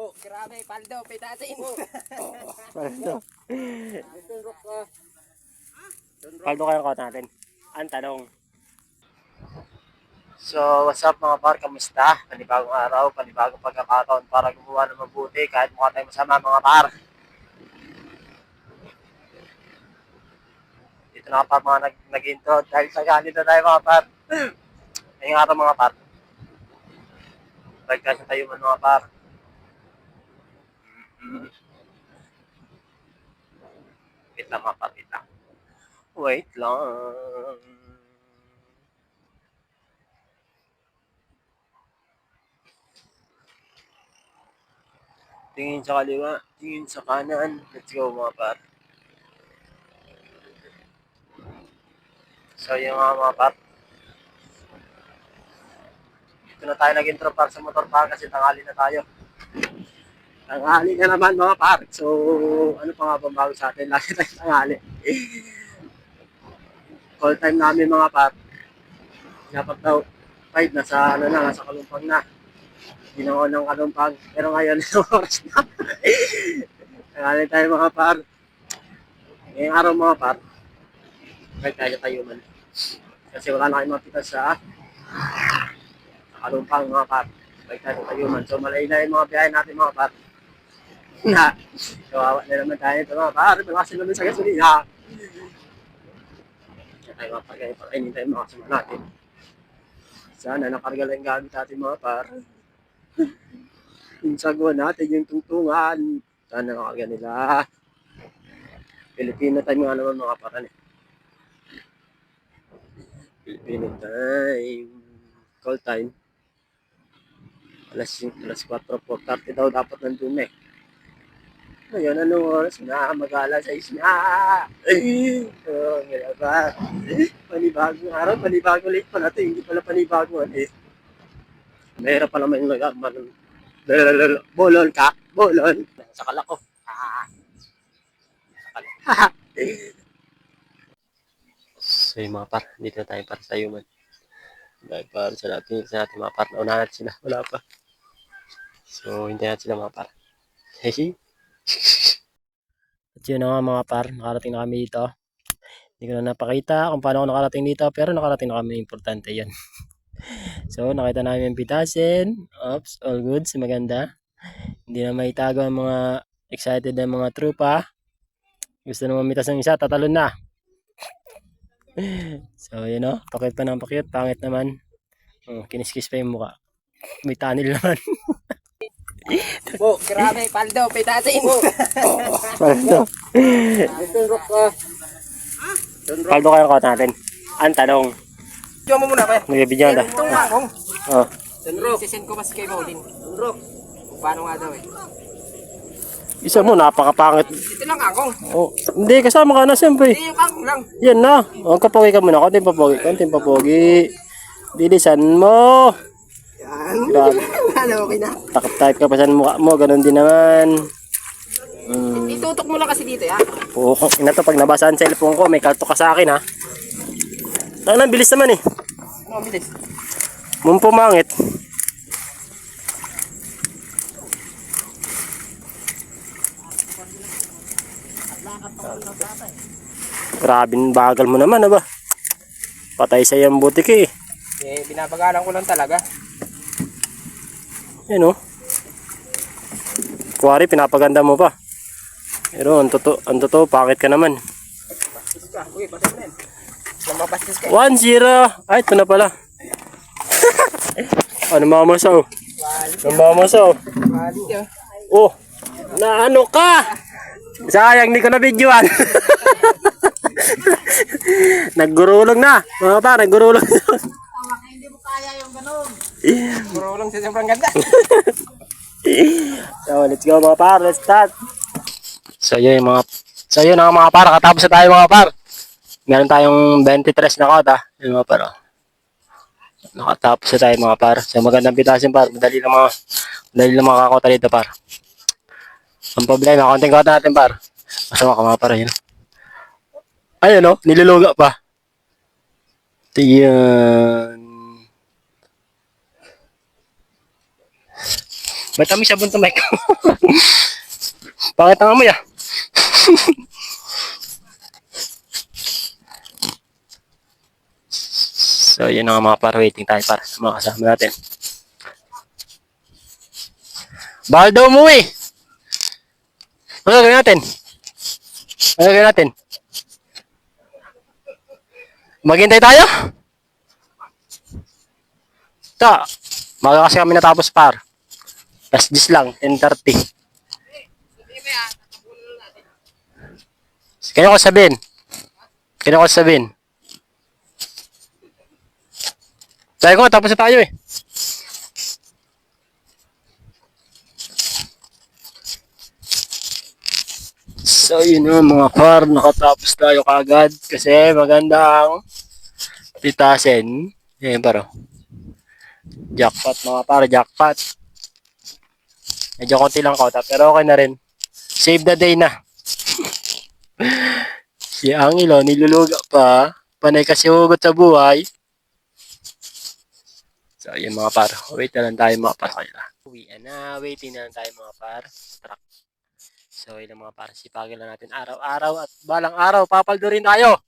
Oh, grabe, paldo, pitasin. Paldo. Tunrok ka. Paldo kayo kot natin. Ang tanong. So, what's up mga par? Kamusta? Panibagong araw, panibagong pagkakataon para gumawa ng mabuti kahit mukha tayo masama mga par. Dito na pa mga nag nag-intro dahil sa ganito na tayo mga par. Ngayong araw mga par. Balik tayo tayo mga par. Wait lang mga wait lang. Tingin sa kaliwa, tingin sa kanan. Let's go mga par. So yung mga mga par. Dito na tayo nag-intro par sa motor par kasi tanghali na tayo. Tanghali na naman mga par. So ano pa nga ba bago sa atin? Lagi tayo tanghali. Call time namin mga par. Dapat daw 5 na sa ano na, nasa kalumpang na. Ginawa ng kalumpang. Pero ngayon, oras na. Tanghali tayo mga par. Ngayong araw mga par. Kahit tayo tayo man. Kasi wala na kayong mapita sa sa kalumpang mga par. Kahit tayo tayo man. So malay-lay mga biyahe natin mga par. Na, kawawa na naman tayo ito mga par. Malasin naman sa gasolina. Kaya tayo mga par. Kaya pakainin tayo mga kasama natin. Sana nakarga lang gamit natin mga par. Yung sagwa natin, yung tungtungan. Sana nakarga nila. Pilipino time nga naman mga paran eh. Filipino time. Call time. Alas, alas 4, 4.30 daw dapat nandun eh. Ngayon, anong oras na? Mag-alas 6 na. Oh, ngayon ba? Panibagong araw, panibagong late pala ito. Hindi pala panibagong ano eh. Mahirap pala may nagaman. Bolon ka, bolon. Sa kalak ko. Ah. Sa kalak. so yung mga par, dito na tayo para sa human. Dahil para sa natin, sa natin mga par, naunahan sila. Wala pa. So, hintayin natin sila mga par. Hehe. At yun na nga mga par, nakarating na kami dito. Hindi ko na napakita kung paano ako nakarating dito, pero nakarating na kami, importante yan. so, nakita namin yung pitasin. Oops, all good, si maganda. Hindi na maitago ang mga excited na mga trupa. Gusto na mamitas ng isa, tatalon na. so, yun o, pakit pa ng pakit, pangit naman. Oh, kiniskis pa yung mukha. May tanil naman. Oh, grabe, paldo, pitasin. Paldo. Tunrok ka. Paldo kayo kot natin. Ang tanong, Diyo mo muna pa. nagbibigyan na. Itong akong. Oh. Tunrok. Sisend ko mas kay Maudin. Tunrok. Paano nga daw eh? Isa mo, napakapangit. Ito lang akong. Oh, hindi, kasama ka na siyempre. Hindi yung akong lang. Yan na. Huwag kapogi ka muna. Konting papogi. Konting papogi. Bilisan mo. Yan. Grabe. Ano, okay na. Takot type ka pa sa mukha mo. Ganon din naman. Hmm. Itutok mo lang kasi dito, ya. Oo, ina to. Pag nabasa ang cellphone ko, may kalto ka sa akin, ha. Ang bilis naman, eh. Ano, bilis. Mung pumangit. Grabe, bagal mo naman, aba. Patay sa yung butik, eh. Eh, binabagalan ko lang talaga. Yan oh. Kuwari, pinapaganda mo pa. Pero ang totoo, ang totoo, pangit ka naman. Ka. 1-0. Ay, ito na pala. ano mamasaw? Ano mamasaw? Balik yun. Oh, na ano ka? Sayang, di ko na videoan. naggurulong na. Mga pa, naggurulong na. Puro lang sa sobrang ganda. So, let's go mga par. Let's start. So, yun yung mga... So, yun ang mga par. Katapos na tayo mga par. Meron tayong 23 na kota. Yun mga par. oh. Nakatapos na tayo mga par. So, magandang pitasin par. Madali lang mga... Madali lang mga kakota dito par. Ang problema, konting kota natin par. Masama ka mga par. Yun. Ayun o, niluluga pa. Tiyan. Matamis sa bunto mic. Pangit ang amoy so, yun ang mga par waiting tayo para sa mga kasama natin. Bawal daw umuwi. Ano gagawin natin? Ano gagawin natin? Maghintay tayo? Ta, maga kasi kami natapos par. Last 10 lang, 10.30. Kaya ko sabihin. Kaya ko sabihin. Sabi ko, tapos na tayo eh. So, yun yung mga par, nakatapos tayo kagad kasi magandang pitasin. Yan paro. Jackpot mga par, jackpot. Medyo konti lang kota, pero okay na rin. Save the day na. si Angelo, niluluga pa. Panay kasi hugot sa buhay. So, yun mga par. Wait na lang tayo mga par kanila. Uwi na. Waiting na lang tayo mga par. Truck. So, yun mga par. Sipagin lang natin araw-araw at balang araw. Papaldo rin tayo.